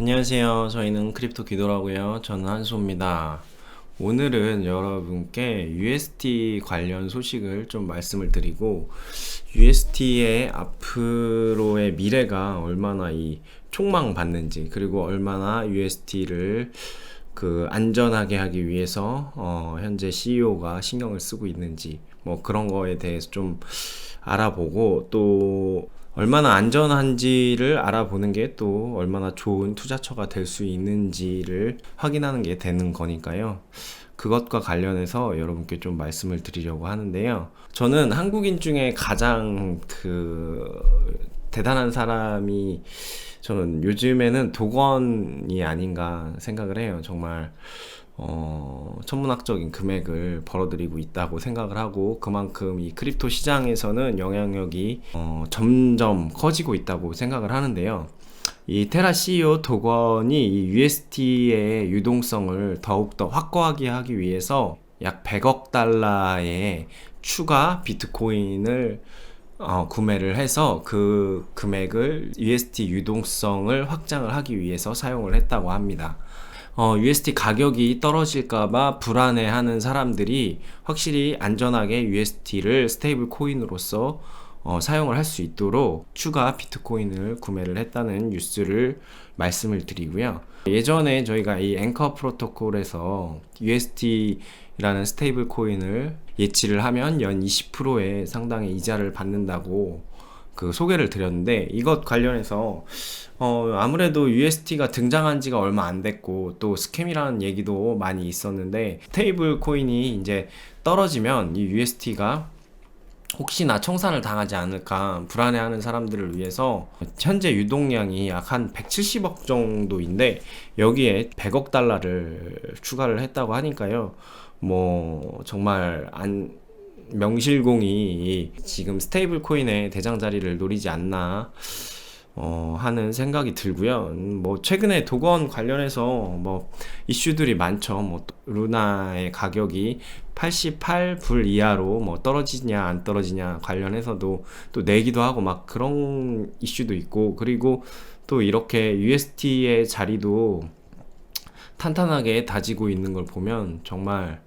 안녕하세요. 저희는 크립토 기도라고요. 저는 한소입니다. 오늘은 여러분께 UST 관련 소식을 좀 말씀을 드리고 UST의 앞으로의 미래가 얼마나 이 촉망 받는지 그리고 얼마나 UST를 그 안전하게 하기 위해서 어 현재 CEO가 신경을 쓰고 있는지 뭐 그런 거에 대해서 좀 알아보고 또 얼마나 안전한지를 알아보는 게 또 얼마나 좋은 투자처가 될 수 있는지를 확인하는 게 되는 거니까요. 그것과 관련해서 여러분께 좀 말씀을 드리려고 하는데요. 저는 한국인 중에 가장 그 대단한 사람이 저는 요즘에는 도건이 아닌가 생각을 해요. 정말 어, 천문학적인 금액을 벌어들이고 있다고 생각을 하고 그만큼 이 크립토 시장에서는 영향력이 어, 점점 커지고 있다고 생각을 하는데요. 이 테라 CEO 도건이 이 UST의 유동성을 더욱더 확고하게 하기 위해서 약 100억 달러의 추가 비트코인을 어, 구매를 해서 그 금액을 UST 유동성을 확장을 하기 위해서 사용을 했다고 합니다. 어, UST 가격이 떨어질까봐 불안해하는 사람들이 확실히 안전하게 UST를 스테이블 코인으로서 어, 사용을 할 수 있도록 추가 비트코인을 구매를 했다는 뉴스를 말씀을 드리고요. 예전에 저희가 이 앵커 프로토콜에서 UST라는 스테이블 코인을 예치를 하면 연 20%의 상당의 이자를 받는다고 그 소개를 드렸는데 이것 관련해서 어 아무래도 UST가 등장한 지가 얼마 안 됐고 또 스캠이라는 얘기도 많이 있었는데 테이블 코인이 이제 떨어지면 이 UST가 혹시나 청산을 당하지 않을까 불안해하는 사람들을 위해서 현재 유동량이 약 한 170억 정도인데 여기에 100억 달러를 추가를 했다고 하니까요. 뭐 정말 안 명실공히 지금 스테이블 코인의 대장 자리를 노리지 않나 어, 하는 생각이 들고요. 음, 뭐 최근에 도건 관련해서 뭐 이슈들이 많죠. 뭐 루나의 가격이 88불 이하로 뭐 떨어지냐 안 떨어지냐 관련해서도 또 내기도 하고 막 그런 이슈도 있고 그리고 또 이렇게 UST의 자리도 탄탄하게 다지고 있는 걸 보면 정말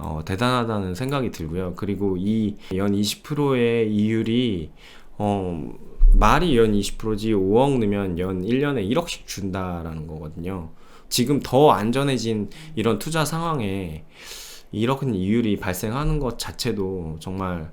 어, 대단하다는 생각이 들고요. 그리고 이 연 20%의 이율이 어, 말이 연 20%지 5억 넣으면 연 1년에 1억씩 준다라는 거거든요. 지금 더 안전해진 이런 투자 상황에 이런 이율이 발생하는 것 자체도 정말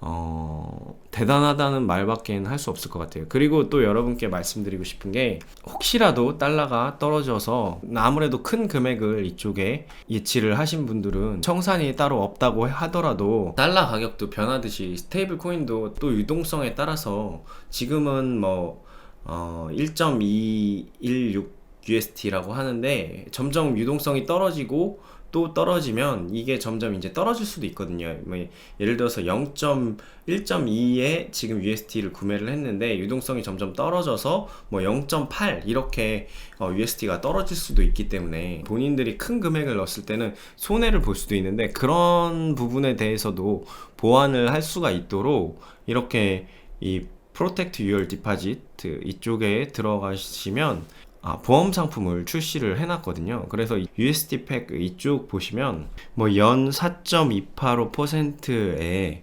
어, 대단하다는 말밖에 할수 없을 것 같아요. 그리고 또 여러분께 말씀드리고 싶은 게 혹시라도 달러가 떨어져서 아무래도 큰 금액을 이쪽에 예치를 하신 분들은 청산이 따로 없다고 하더라도 달러 가격도 변하듯이 스테이블 코인도 또 유동성에 따라서 지금은 뭐 어, 1.216 UST라고 하는데 점점 유동성이 떨어지고 또 떨어지면 이게 점점 이제 떨어질 수도 있거든요. 뭐 예를 들어서 0.1.2에 지금 UST를 구매를 했는데 유동성이 점점 떨어져서 뭐 0.8 이렇게 어, UST가 떨어질 수도 있기 때문에 본인들이 큰 금액을 넣었을 때는 손해를 볼 수도 있는데 그런 부분에 대해서도 보완을 할 수가 있도록 이렇게 이 프로텍트 유얼 디파지트 이쪽에 들어가시면 아, 보험 상품을 출시를 해놨거든요. 그래서 USD 팩 이쪽 보시면 뭐 연 4.285%의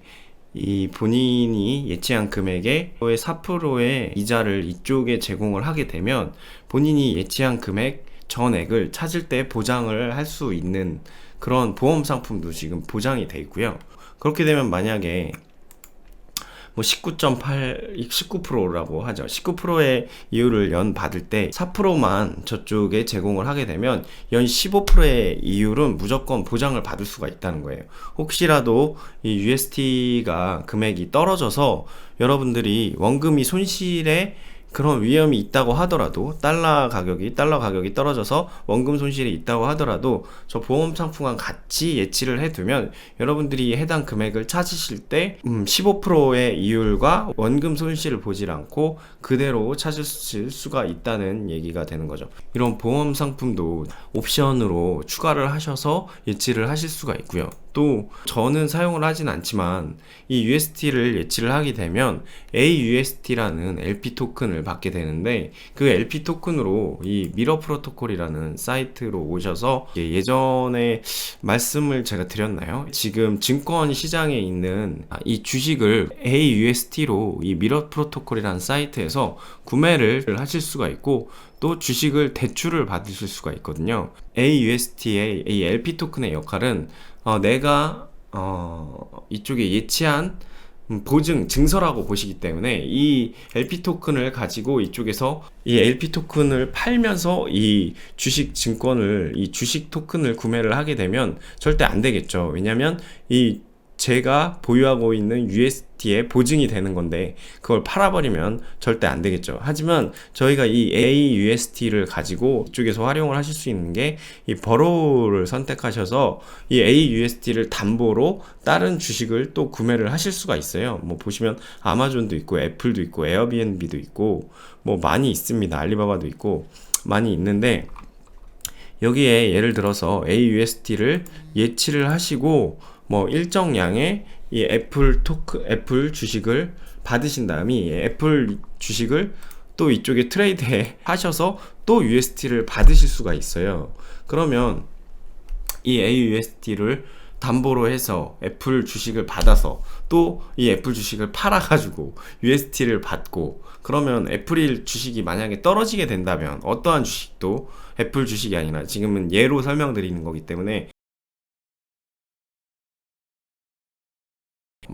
이 본인이 예치한 금액의 4%의 이자를 이쪽에 제공을 하게 되면 본인이 예치한 금액 전액을 찾을 때 보장을 할 수 있는 그런 보험 상품도 지금 보장이 돼 있고요. 그렇게 되면 만약에 뭐 19.8, 19%라고 하죠. 19%의 이율을 연 받을 때 4%만 저쪽에 제공을 하게 되면 연 15%의 이율은 무조건 보장을 받을 수가 있다는 거예요. 혹시라도 이 UST가 금액이 떨어져서 여러분들이 원금이 손실에 그런 위험이 있다고 하더라도 달러 가격이 달러 가격이 떨어져서 원금 손실이 있다고 하더라도 저 보험 상품과 같이 예치를 해두면 여러분들이 해당 금액을 찾으실 때 음, 15%의 이율과 원금 손실을 보질 않고 그대로 찾을 수가 있다는 얘기가 되는 거죠. 이런 보험 상품도 옵션으로 추가를 하셔서 예치를 하실 수가 있고요. 또 저는 사용을 하진 않지만 이 UST를 예치를 하게 되면 AUST라는 LP 토큰을 받게 되는데 그 LP 토큰으로 이 미러 프로토콜이라는 사이트로 오셔서 예, 예전에 말씀을 제가 드렸나요? 지금 증권 시장에 있는 아, 이 주식을 AUST로 이 미러 프로토콜이라는 사이트에서 구매를 하실 수가 있고 또 주식을 대출을 받으실 수가 있거든요. AUST의 이 LP 토큰의 역할은 어, 내가 어, 이쪽에 예치한 음, 보증 증서라고 보시기 때문에 이 LP 토큰을 가지고 이쪽에서 이 LP 토큰을 팔면서 이 주식 증권을 이 주식 토큰을 구매를 하게 되면 절대 안 되겠죠. 왜냐면 이 제가 보유하고 있는 USD에 보증이 되는 건데 그걸 팔아버리면 절대 안 되겠죠. 하지만 저희가 이 AUSD를 가지고 이쪽에서 활용을 하실 수 있는 게 이 버로우를 선택하셔서 이 AUSD를 담보로 다른 주식을 또 구매를 하실 수가 있어요. 뭐 보시면 아마존도 있고 애플도 있고 에어비앤비도 있고 뭐 많이 있습니다. 알리바바도 있고 많이 있는데 여기에 예를 들어서 AUSD를 예치를 하시고 뭐 일정량의 이 애플 토크 애플 주식을 받으신 다음에 이 애플 주식을 또 이쪽에 트레이드에 하셔서 또 USD를 받으실 수가 있어요. 그러면 이 AUSD를 담보로 해서 애플 주식을 받아서 또 이 애플 주식을 팔아가지고 USD를 받고 그러면 애플 주식이 만약에 떨어지게 된다면 어떠한 주식도 애플 주식이 아니라 지금은 예로 설명드리는 거기 때문에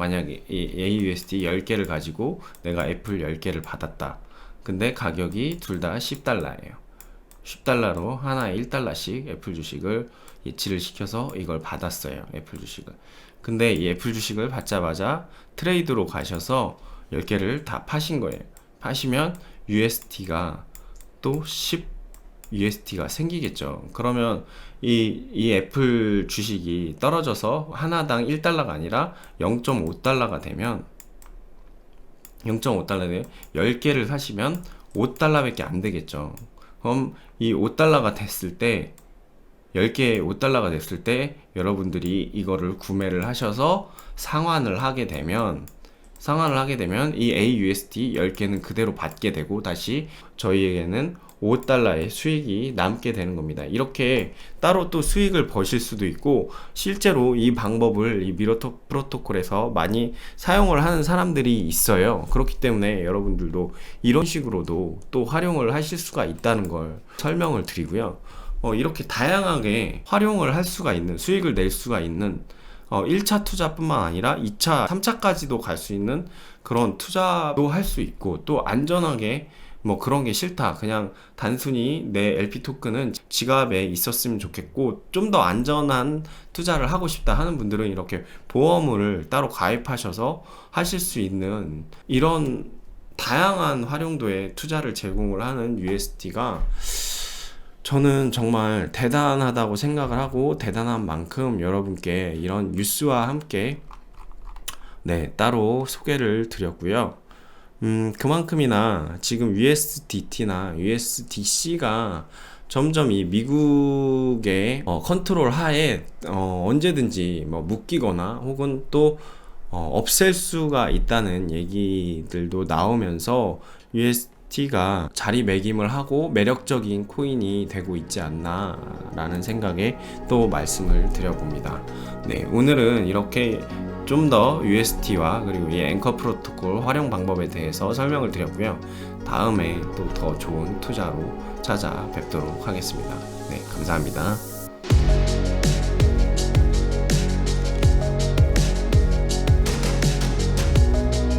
만약에 이 AUSD 10개를 가지고 내가 애플 10개를 받았다. 근데 가격이 둘 다 10달러예요. 10달러로 하나에 1달러씩 애플 주식을 예치를 시켜서 이걸 받았어요. 애플 주식을. 근데 이 애플 주식을 받자마자 트레이드로 가셔서 10개를 다 파신 거예요. 파시면 USD가 또 10 USD가 생기겠죠. 그러면 이, 이 애플 주식이 떨어져서 하나당 1달러가 아니라 0.5달러가 되면 0.5달러에 10개를 사시면 5달러밖에 안 되겠죠. 그럼 이 5달러가 됐을 때 10개 5달러가 됐을 때 여러분들이 이거를 구매를 하셔서 상환을 하게 되면 상환을 하게 되면 이 AUSD 10개는 그대로 받게 되고 다시 저희에게는 5달러의 수익이 남게 되는 겁니다. 이렇게 따로 또 수익을 버실 수도 있고 실제로 이 방법을 이 미러토 프로토콜에서 많이 사용을 하는 사람들이 있어요. 그렇기 때문에 여러분들도 이런 식으로도 또 활용을 하실 수가 있다는 걸 설명을 드리고요. 어, 이렇게 다양하게 활용을 할 수가 있는 수익을 낼 수가 있는 어, 1차 투자뿐만 아니라 2차, 3차까지도 갈 수 있는 그런 투자도 할 수 있고 또 안전하게 뭐 그런 게 싫다. 그냥 단순히 내 LP 토큰은 지갑에 있었으면 좋겠고 좀 더 안전한 투자를 하고 싶다 하는 분들은 이렇게 보험을 따로 가입하셔서 하실 수 있는 이런 다양한 활용도의 투자를 제공을 하는 USD가 저는 정말 대단하다고 생각을 하고 대단한 만큼 여러분께 이런 뉴스와 함께 네, 따로 소개를 드렸고요. 음, 그만큼이나 지금 USDT나 USDC가 점점 이 미국의 어, 컨트롤 하에 어, 언제든지 뭐 묶이거나 혹은 또 어, 없앨 수가 있다는 얘기들도 나오면서 USD가 자리매김을 하고 매력적인 코인이 되고 있지 않나라는 생각에 또 말씀을 드려봅니다. 네, 오늘은 이렇게 좀 더 UST와 그리고 이 앵커 프로토콜 활용 방법에 대해서 설명을 드렸고요. 다음에 또 더 좋은 투자로 찾아뵙도록 하겠습니다. 네, 감사합니다.